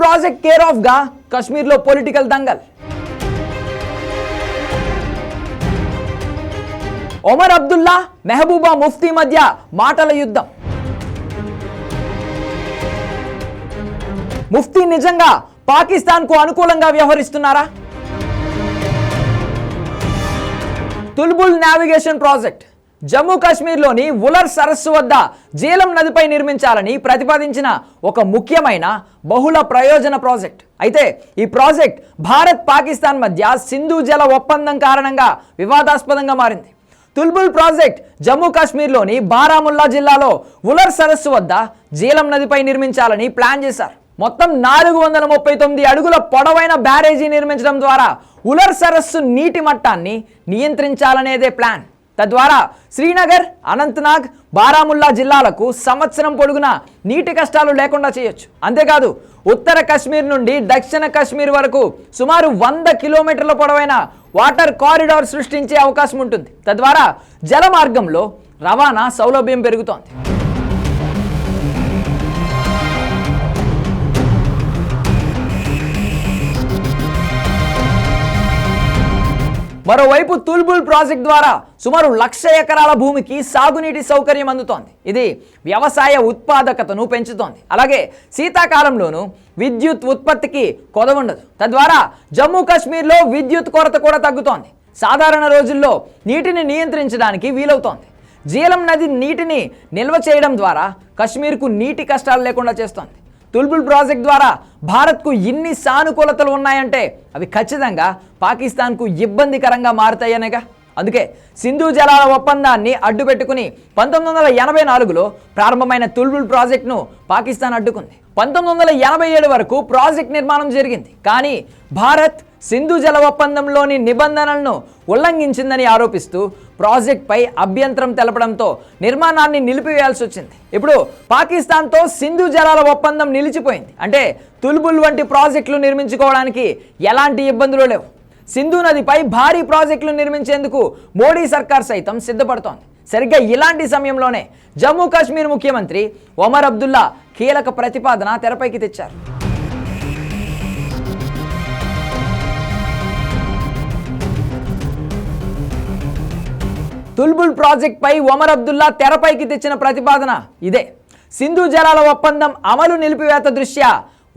Project care ఆఫ్గా కశ్మీర్లో political దంగల్. ఒమర్ అబ్దుల్లా మెహబూబా ముఫ్తీ మధ్య మాటల యుద్ధం. ముఫ్తీ నిజంగా పాకిస్తాన్కు అనుకూలంగా వ్యవహరిస్తున్నారా? Tulbul navigation project. జమ్మూ కాశ్మీర్లోని ఉలర్ సరస్సు వద్ద జీలం నదిపై నిర్మించాలని ప్రతిపాదించిన ఒక ముఖ్యమైన బహుళ ప్రయోజన ప్రాజెక్ట్. అయితే ఈ ప్రాజెక్ట్ భారత్ పాకిస్తాన్ మధ్య సింధు జల ఒప్పందం కారణంగా వివాదాస్పదంగా మారింది. తుల్బుల్ ప్రాజెక్ట్ జమ్మూ కాశ్మీర్లోని బారాముల్లా జిల్లాలో ఉలర్ సరస్సు వద్ద జీలం నదిపై నిర్మించాలని ప్లాన్ చేశారు. మొత్తం నాలుగు వందల ముప్పై తొమ్మిది అడుగుల పొడవైన బ్యారేజీ నిర్మించడం ద్వారా ఉలర్ సరస్సు నీటి మట్టాన్ని నియంత్రించాలనేదే ప్లాన్. తద్వారా శ్రీనగర్ అనంతనాగ్ బారాముల్లా జిల్లాలకు సంవత్సరం పొడుగునా నీటి కష్టాలు లేకుండా చేయొచ్చు. అంతేకాదు ఉత్తర కశ్మీర్ నుండి దక్షిణ కశ్మీర్ వరకు సుమారు వంద కిలోమీటర్ల పొడవైన వాటర్ కారిడార్ సృష్టించే అవకాశం ఉంటుంది. తద్వారా జల మార్గంలో రవాణా సౌలభ్యం పెరుగుతోంది. మరోవైపు తుల్బుల్ ప్రాజెక్ట్ ద్వారా సుమారు లక్ష ఎకరాల భూమికి సాగునీటి సౌకర్యం అందుతోంది. ఇది వ్యవసాయ ఉత్పాదకతను పెంచుతోంది. అలాగే శీతాకాలంలోనూ విద్యుత్ ఉత్పత్తికి కొదవుండదు. తద్వారా జమ్మూ కాశ్మీర్లో విద్యుత్ కొరత కూడా తగ్గుతోంది. సాధారణ రోజుల్లో నీటిని నియంత్రించడానికి వీలవుతోంది. జీలం నది నీటిని నిల్వ చేయడం ద్వారా కశ్మీర్కు నీటి కష్టాలు లేకుండా చేస్తోంది. తుల్బుల్ ప్రాజెక్ట్ ద్వారా భారత్కు ఇన్ని సానుకూలతలు ఉన్నాయంటే అవి ఖచ్చితంగా పాకిస్తాన్కు ఇబ్బందికరంగా మారుతాయనేగా? అందుకే సింధు జలాల ఒప్పందాన్ని అడ్డుపెట్టుకుని పంతొమ్మిది వందల ఎనభై నాలుగులో ప్రారంభమైన తుల్బుల్ ప్రాజెక్టును పాకిస్తాన్ అడ్డుకుంది. పంతొమ్మిది వందల ఎనభై ఏడు వరకు ప్రాజెక్ట్ నిర్మాణం జరిగింది. కానీ భారత్ సింధు జల ఒప్పందంలోని నిబంధనలను ఉల్లంఘించిందని ఆరోపిస్తూ ప్రాజెక్ట్పై అభ్యంతరం తెలపడంతో నిర్మాణాన్ని నిలిపివేయాల్సి వచ్చింది. ఇప్పుడు పాకిస్తాన్తో సింధు జలాల ఒప్పందం నిలిచిపోయింది. అంటే తుల్బుల్ వంటి ప్రాజెక్టులు నిర్మించుకోవడానికి ఎలాంటి ఇబ్బందులు లేవు. సింధు నదిపై భారీ ప్రాజెక్టులు నిర్మించేందుకు మోడీ సర్కార్ సైతం సిద్ధపడుతోంది. సరిగ్గా ఇలాంటి సమయంలోనే జమ్మూ కాశ్మీర్ ముఖ్యమంత్రి ఒమర్ అబ్దుల్లా కీలక ప్రతిపాదన తెరపైకి తెచ్చారు. తుల్బుల్ ప్రాజెక్ట్ పై ఒమర్ అబ్దుల్లా తెరపైకి తెచ్చిన ప్రతిపాదన ఇదే. సింధు జలాల ఒప్పందం అమలు నిలిపివేత దృష్ట్యా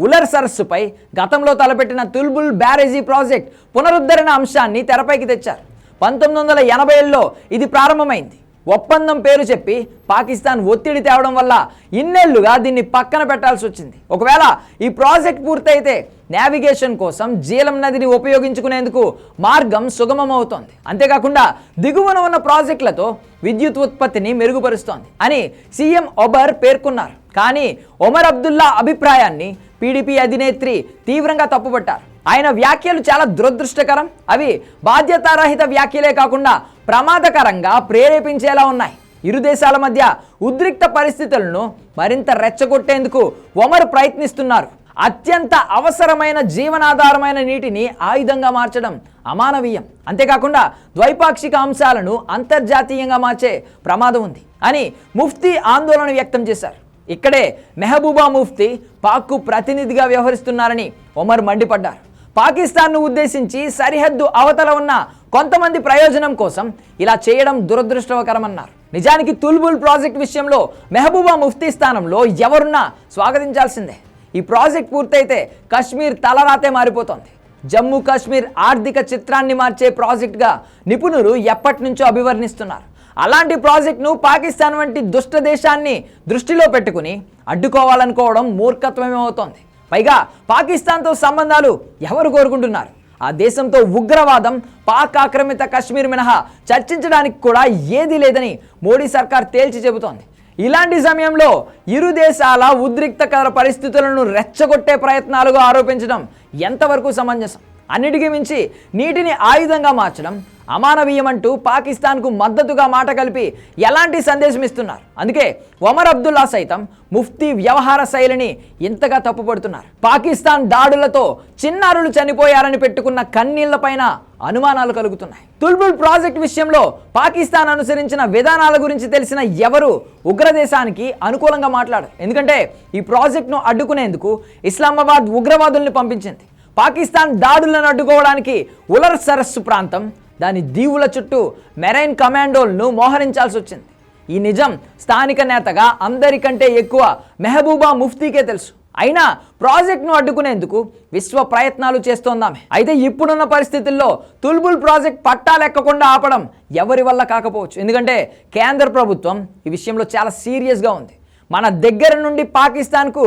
ఉలర్ సరస్సుపై గతంలో తలపెట్టిన తుల్బుల్ బ్యారేజీ ప్రాజెక్ట్ పునరుద్ధరణ అంశాన్ని తెరపైకి తెచ్చారు. పంతొమ్మిది వందల ఎనభై ఏళ్ళలో ఇది ప్రారంభమైంది. ఒప్పందం పేరు చెప్పి పాకిస్తాన్ ఒత్తిడి తేవడం వల్ల ఇన్నేళ్ళుగా దీన్ని పక్కన పెట్టాల్సి వచ్చింది. ఒకవేళ ఈ ప్రాజెక్ట్ పూర్తయితే నావిగేషన్ కోసం జీలం నదిని ఉపయోగించుకునేందుకు మార్గం సుగమమవుతోంది. అంతేకాకుండా దిగువన ఉన్న ప్రాజెక్టులతో విద్యుత్ ఉత్పత్తిని మెరుగుపరుస్తోంది అని సీఎం ఒబర్ పేర్కొన్నారు. కానీ ఒమర్ అబ్దుల్లా అభిప్రాయాన్ని పీడీపీ అధినేత్రి తీవ్రంగా తప్పుపట్టారు. ఆయన వ్యాఖ్యలు చాలా దురదృష్టకరం. అవి బాధ్యతారహిత వ్యాఖ్యలే కాకుండా ప్రమాదకరంగా ప్రేరేపించేలా ఉన్నాయి. ఇరు దేశాల మధ్య ఉద్రిక్త పరిస్థితులను మరింత రెచ్చగొట్టేందుకు ఒమర్ ప్రయత్నిస్తున్నారు. అత్యంత అవసరమైన జీవనాధారమైన నీటిని ఆయుధంగా మార్చడం అమానవీయం. అంతేకాకుండా ద్వైపాక్షిక అంశాలను అంతర్జాతీయంగా మార్చే ప్రమాదం ఉంది అని ముఫ్తీ ఆందోళన వ్యక్తం చేశారు. ఇక్కడే మెహబూబా ముఫ్తీ పాక్కు ప్రతినిధిగా వ్యవహరిస్తున్నారని ఒమర్ మండిపడ్డారు. పాకిస్తాన్ను ఉద్దేశించి సరిహద్దు అవతల ఉన్న కొంతమంది ప్రయోజనం కోసం ఇలా చేయడం దురదృష్టవకరమన్నారు. నిజానికి తుల్బుల్ ప్రాజెక్ట్ విషయంలో మెహబూబా ముఫ్తీ స్థానంలో ఎవరున్నా స్వాగతించాల్సిందే. ఈ ప్రాజెక్ట్ పూర్తయితే కశ్మీర్ తలరాతే మారిపోతోంది. జమ్మూ కాశ్మీర్ ఆర్థిక చిత్రాన్ని మార్చే ప్రాజెక్టుగా నిపుణులు ఎప్పటి నుంచో అభివర్ణిస్తున్నారు. అలాంటి ప్రాజెక్ట్ను పాకిస్తాన్ వంటి దుష్ట దేశాన్ని దృష్టిలో పెట్టుకుని అడ్డుకోవాలనుకోవడం మూర్ఖత్వమే అవుతోంది పైగా పాకిస్తాన్తో సంబంధాలు ఎవరు కోరుకుంటున్నారు? ఆ దేశంతో ఉగ్రవాదం పాక్ ఆక్రమిత కశ్మీర్ మినహా చర్చించడానికి కూడా ఏదీ లేదని మోడీ సర్కార్ తేల్చి చెబుతోంది. ఇలాంటి సమయంలో ఇరు దేశాల ఉద్రిక్తకర పరిస్థితులను రెచ్చగొట్టే ప్రయత్నాలుగా ఆరోపించడం ఎంతవరకు సమంజసం? అన్నిటికీ మించి నీటిని ఆయుధంగా మార్చడం అమానవీయమంటూ పాకిస్తాన్కు మద్దతుగా మాట కలిపి ఎలాంటి సందేశం ఇస్తున్నారు? అందుకే ఒమర్ అబ్దుల్లా సైతం ముఫ్తీ వ్యవహార శైలిని ఇంతగా తప్పుపడుతున్నారు. పాకిస్తాన్ దాడులతో చిన్నారులు చనిపోయారని పెట్టుకున్న కన్నీళ్ళపైన అనుమానాలు కలుగుతున్నాయి. తుల్బుల్ ప్రాజెక్ట్ విషయంలో పాకిస్తాన్ అనుసరించిన విధానాల గురించి తెలిసిన ఎవరు ఉగ్రదేశానికి అనుకూలంగా మాట్లాడరు. ఎందుకంటే ఈ ప్రాజెక్ట్ను అడ్డుకునేందుకు ఇస్లామాబాద్ ఉగ్రవాదుల్ని పంపించింది. పాకిస్తాన్ దాడులను అడ్డుకోవడానికి ఉలర్ సరస్సు ప్రాంతం దాని దీవుల చుట్టూ మెరైన్ కమాండోలను మోహరించాల్సి వచ్చింది. ఈ నిజం స్థానిక నేతగా అందరికంటే ఎక్కువ మెహబూబా ముఫ్తీకే తెలుసు. అయినా ప్రాజెక్ట్ను అడ్డుకునేందుకు విశ్వ ప్రయత్నాలు చేస్తోందామె. అయితే ఇప్పుడున్న పరిస్థితుల్లో తుల్బుల్ ప్రాజెక్ట్ పట్టాలెక్కకుండా ఆపడం ఎవరి వల్ల కాకపోవచ్చు? ఎందుకంటే కేంద్ర ప్రభుత్వం ఈ విషయంలో చాలా సీరియస్గా ఉంది. మన దగ్గర నుండి పాకిస్తాన్కు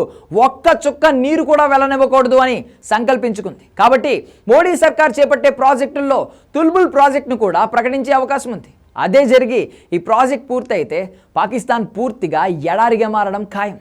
ఒక్క చుక్క నీరు కూడా వెళ్ళనివ్వకూడదు అని సంకల్పించుకుంది. కాబట్టి మోడీ సర్కార్ చేపట్టే ప్రాజెక్టుల్లో తుల్బుల్ ప్రాజెక్టును కూడా ప్రకటించే అవకాశం ఉంది. అదే జరిగి ఈ ప్రాజెక్ట్ పూర్తయితే పాకిస్తాన్ పూర్తిగా ఎడారిగా మారడం ఖాయం.